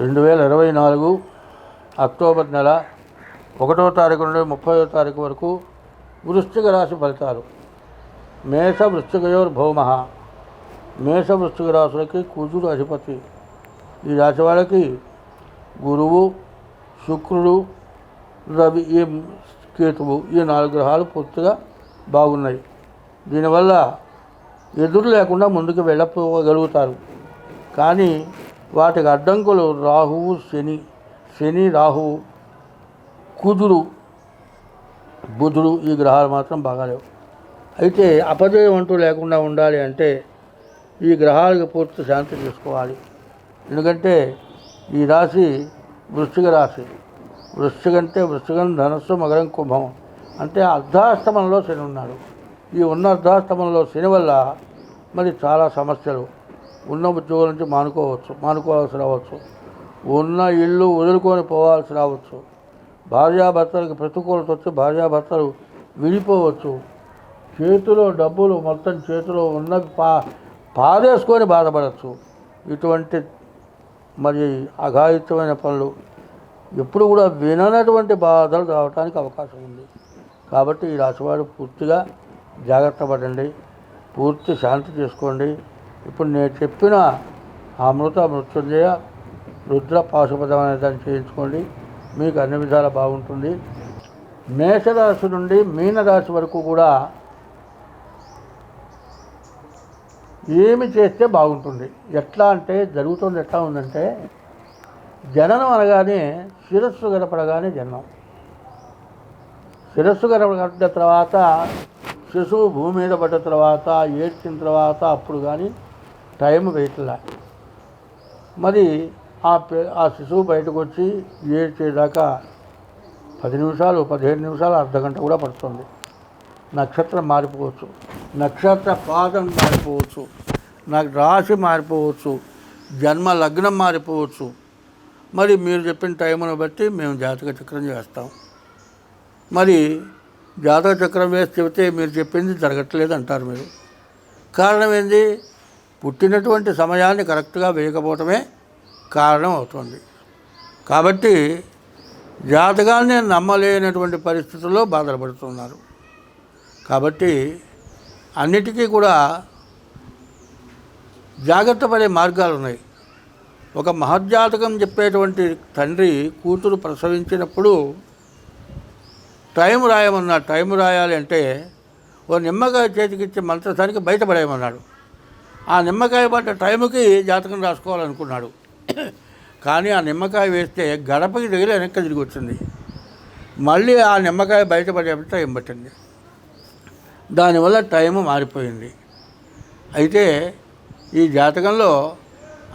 రెండు వేల ఇరవై నాలుగు అక్టోబర్ నెల ఒకటో తారీఖు నుండి ముప్పైదో తారీఖు వరకు వృశ్చిక రాశి ఫలితాలు. మేష వృశ్చికయోర్ భౌమ మేష వృశ్చిక రాశులకి కుజుడు అధిపతి. ఈ రాశి వాళ్ళకి గురువు శుక్రుడు రవి ఈ కేతువు ఈ నాలుగు గ్రహాలు పూర్తిగా బాగున్నాయి. దీనివల్ల ఎదురు లేకుండా ముందుకు వెళ్ళపోగలుగుతారు. కానీ వాటికి అడ్డంకులు రాహువు శని శని రాహువు కుజుడు బుధుడు ఈ గ్రహాలు మాత్రం బాగాలేవు అయితే అపజయం అంటూ లేకుండా ఉండాలి అంటే ఈ గ్రహాలకు పూర్తి శాంతి తీసుకోవాలి. ఎందుకంటే ఈ రాశి వృశ్చిక రాశి. వృశ్చిక అంటే వృశ్చికం ధనస్సు మగరం కుంభం. అంటే అర్ధాష్టమంలో శని ఉన్నాడు. ఈ ఉన్న అర్ధాష్టమంలో శని వల్ల మరి చాలా సమస్యలు. ఉన్న ఉద్యోగం నుంచి మానుకోవచ్చు మానుకోవాల్సి రావచ్చు. ఉన్న ఇల్లు వదులుకొని పోవాల్సి రావచ్చు. భార్యాభర్తలకు ప్రతికూలత వచ్చి భార్యాభర్తలు విడిపోవచ్చు. చేతిలో డబ్బులు మొత్తం చేతిలో ఉన్నవి పా పారేసుకొని బాధపడచ్చు. ఇటువంటి మరి అఘాయితమైన పనులు ఎప్పుడు కూడా విననటువంటి బాధలు రావడానికి అవకాశం ఉంది. కాబట్టి ఈ రాశివాడు పూర్తిగా జాగ్రత్త పడండి. పూర్తి శాంతి చేసుకోండి. ఇప్పుడు నేను చెప్పిన అమృత మృత్యుంజయ రుద్ర పాశుపదం అనే దాన్ని చేయించుకోండి. మీకు అన్ని విధాలా బాగుంటుంది. మేషరాశి నుండి మీనరాశి వరకు కూడా ఏమి చేస్తే బాగుంటుంది? ఎట్లా అంటే జరుగుతుంది ఎట్లా ఉందంటే జననం అనగానే శిరస్సు గడపడగానే జననం. శిరస్సు గడపడిన తర్వాత శిశువు భూమి మీద పడ్డ తర్వాత ఏడ్చిన తర్వాత అప్పుడు కానీ టైం వేయట్లా. మరి ఆ ఆ శిశువు బయటకు వచ్చి ఏడ్చేదాకా పది నిమిషాలు పదిహేను నిమిషాలు అర్ధ గంట కూడా పడుతుంది. నక్షత్రం మారిపోవచ్చు. నక్షత్ర పాదం మారిపోవచ్చు. నాకు రాశి మారిపోవచ్చు. జన్మ లగ్నం మారిపోవచ్చు. మరి మీరు చెప్పిన టైమును బట్టి మేము జాతక చక్రం చేస్తాం. మరి జాతక చక్రం వేసి చెబితే మీరు చెప్పింది జరగట్లేదు అంటారు మీరు. కారణం ఏంది? పుట్టినటువంటి సమయాన్ని కరెక్ట్గా వేయకపోవటమే కారణం అవుతుంది. కాబట్టి జాతకాన్ని నమ్మలేనటువంటి పరిస్థితుల్లో బాధపడుతున్నారు. కాబట్టి అన్నిటికీ కూడా జాగ్రత్త పడే మార్గాలు ఉన్నాయి. ఒక మహర్జాతకం చెప్పేటువంటి తండ్రి కూతురు ప్రసవించినప్పుడు టైం రాయమన్నాడు. టైం రాయాలి అంటే ఓ నిమ్మకాయ చేతికిచ్చి మంత్రసానికి బయటపడేయమన్నాడు ఆ నిమ్మకాయ పడ్డ టైంకి జాతకం రాసుకోవాలనుకున్నాడు. కానీ ఆ నిమ్మకాయ వేస్తే గడపకి దగ్గర వెనక్కి తిరిగి వచ్చింది. మళ్ళీ ఆ నిమ్మకాయ బయటపడే టైం పట్టింది. దానివల్ల టైం మారిపోయింది. అయితే ఈ జాతకంలో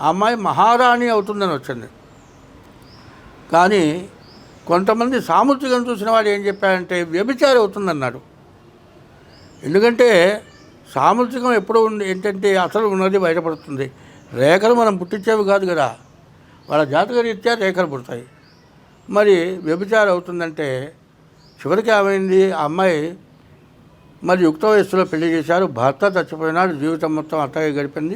అమ్మాయి మహారాణి అవుతుందని వచ్చింది. కానీ కొంతమంది సాముద్రికం చూసిన వాడు ఏం చెప్పాడంటే వ్యభిచారి అవుతుందన్నాడు. ఎందుకంటే సామర్థ్యం ఎప్పుడు ఉంది ఏంటంటే అసలు ఉన్నది బయటపడుతుంది. రేఖలు మనం పుట్టించేవి కాదు కదా. వాళ్ళ జాతక రీత్యా రేఖలు పుడతాయి. మరి వ్యభిచారం అవుతుందంటే చివరికి ఏమైంది? ఆ అమ్మాయి మరి యుక్త వయస్సులో పెళ్ళి చేశారు. భర్త చచ్చిపోయినాడు. జీవితం మొత్తం అట్టగే గడిపింది.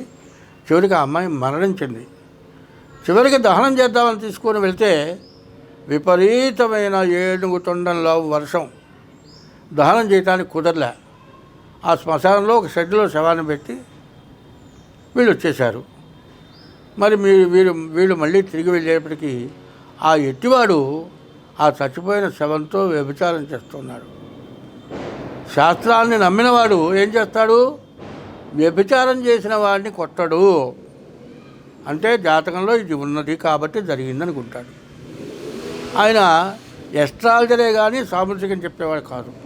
చివరికి ఆ అమ్మాయి మరణించింది. చివరికి దహనం చేద్దామని తీసుకొని వెళ్తే విపరీతమైన ఏడుగు తొండంలో వర్షం. దహనం చేయడానికి కుదరలే. ఆ శ్మశానంలో ఒక షెడ్లో శవాన్ని పెట్టి వీళ్ళు వచ్చేశారు. మరి మీరు వీళ్ళు వీళ్ళు మళ్ళీ తిరిగి వెళ్ళేప్పటికీ ఆ ఎట్టివాడు ఆ చచ్చిపోయిన శవంతో వ్యభిచారం చేస్తున్నాడు. శాస్త్రాన్ని నమ్మినవాడు ఏం చేస్తాడు? వ్యభిచారం చేసిన వాడిని కొట్టడు. అంటే జాతకంలో ఇది ఉన్నది కాబట్టి జరిగిందనుకుంటాడు. ఆయన ఎస్ట్రాలజరే కానీ సాముద్రికం చెప్పేవాడు కాదు.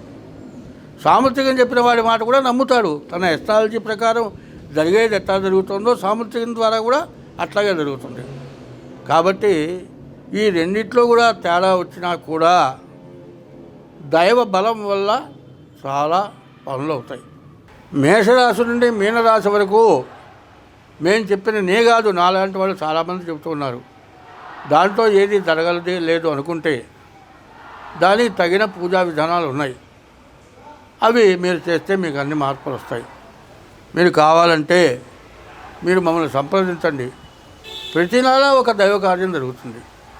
సామర్థ్యం చెప్పిన వాడి మాట కూడా నమ్ముతాడు. తన ఎస్ట్రాలజీ ప్రకారం జరిగేది ఎట్లా జరుగుతుందో సామర్థ్యం ద్వారా కూడా అట్లాగే జరుగుతుంది. కాబట్టి ఈ రెండిట్లో కూడా తేడా వచ్చినా కూడా దైవ బలం వల్ల చాలా పనులు అవుతాయి. మేషరాశి నుండి మీనరాశి వరకు మేము చెప్పిన నే కాదు నాలాంటి వాళ్ళు చాలామంది చెబుతున్నారు దాంట్లో ఏది జరగలది లేదు అనుకుంటే దానికి తగిన పూజా విధానాలు ఉన్నాయి. అవి మీరు చేస్తే మీకు అన్ని మార్పులు వస్తాయి. మీరు కావాలంటే మీరు మమ్మల్ని సంప్రదించండి. ప్రతి నెల ఒక దైవ కార్యం జరుగుతుంది.